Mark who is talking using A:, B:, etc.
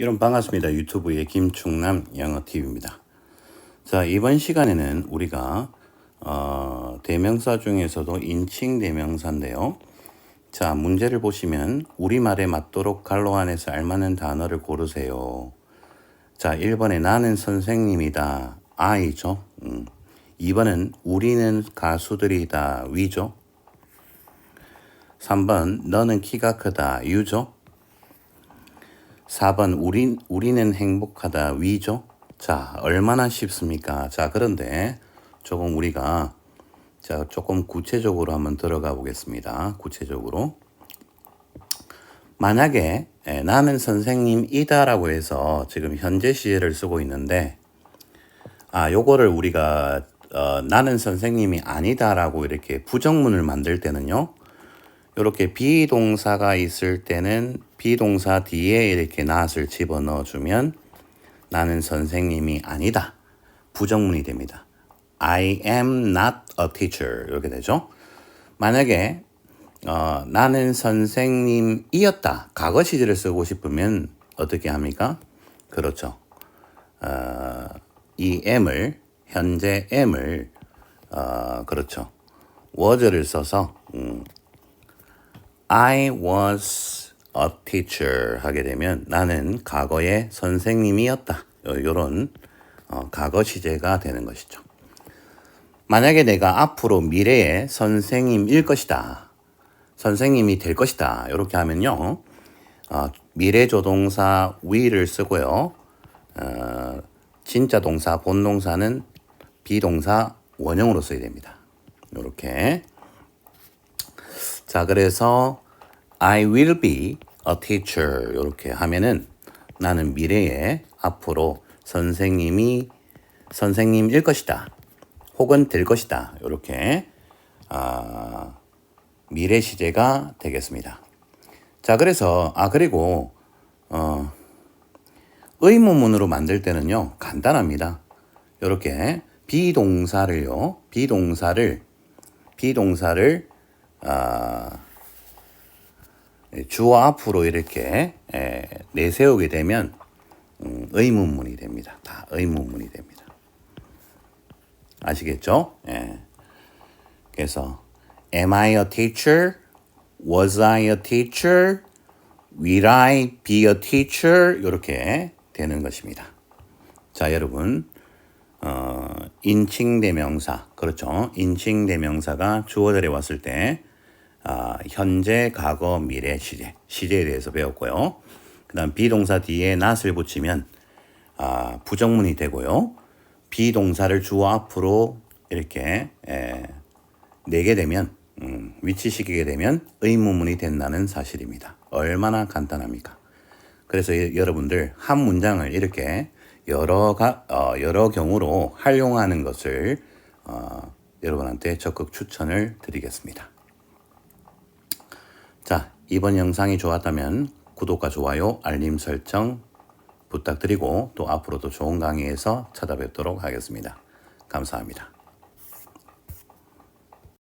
A: 여러분 반갑습니다. 유튜브의 김충남 영어TV입니다. 자, 이번 시간에는 우리가 어, 대명사 중에서도 인칭 대명사인데요. 자, 문제를 보시면 우리말에 맞도록 갈로 안에서 알맞는 단어를 고르세요. 자, 1번에 나는 선생님이다. I죠. 음. 2번은 우리는 가수들이다. 위죠. 3번 너는 키가 크다. 유죠. 4번 우리, 우리는 행복하다 위죠. 자, 얼마나 쉽습니까? 자, 그런데 조금 우리가 자, 조금 구체적으로 한번 들어가 보겠습니다. 구체적으로. 만약에 에, 나는 선생님이다라고 해서 지금 현재 시제를 쓰고 있는데 아, 요거를 우리가 어, 나는 선생님이 아니다라고 이렇게 부정문을 만들 때는요. 이렇게 비동사가 있을 때는 비동사 뒤에 이렇게 not을 집어넣어 주면 나는 선생님이 아니다. 부정문이 됩니다. I am not a teacher. 이렇게 되죠. 만약에 어, 나는 선생님이었다. 과거 시제를 쓰고 싶으면 어떻게 합니까? 그렇죠. 어, 이 am을 현재 am을 어, 그렇죠. was를 써서 음, I was a teacher 하게 되면 나는 과거의 선생님이었다. 이런 어, 과거 시제가 되는 것이죠. 만약에 내가 앞으로 미래의 선생님일 것이다. 선생님이 될 것이다. 이렇게 하면요. 어, 미래 조동사 will을 쓰고요. 어, 진짜 동사 본동사는 비동사 원형으로 써야 됩니다. 이렇게 자, 그래서 I will be a teacher 이렇게 하면은 나는 미래에 앞으로 선생님이 선생님일 것이다. 혹은 될 것이다. 이렇게 아, 미래 시제가 되겠습니다. 자, 그래서 아 그리고 어, 의문문으로 만들 때는요 간단합니다. 이렇게 비동사를요 비동사를 비동사를 아, 주어 앞으로 이렇게 에, 내세우게 되면 음, 의문문이 됩니다. 다 의문문이 됩니다. 아시겠죠? 예. 그래서 Am I a teacher? Was I a teacher? Will I be a teacher? 이렇게 되는 것입니다. 자, 여러분. 어, 인칭 대명사. 그렇죠. 인칭 대명사가 주어들에 왔을 때 아, 현재, 과거, 미래, 시제. 시제에 대해서 배웠고요. 그 다음 비동사 뒤에 not을 붙이면 아, 부정문이 되고요. 비동사를 주어 앞으로 이렇게 에, 내게 되면 음, 위치시키게 되면 의문문이 된다는 사실입니다. 얼마나 간단합니까? 그래서 여, 여러분들 한 문장을 이렇게 여러 가, 어, 여러 경우로 활용하는 것을 어, 여러분한테 적극 추천을 드리겠습니다. 자, 이번 영상이 좋았다면 구독과 좋아요, 알림 설정 부탁드리고 또 앞으로도 좋은 강의에서 찾아뵙도록 하겠습니다. 감사합니다.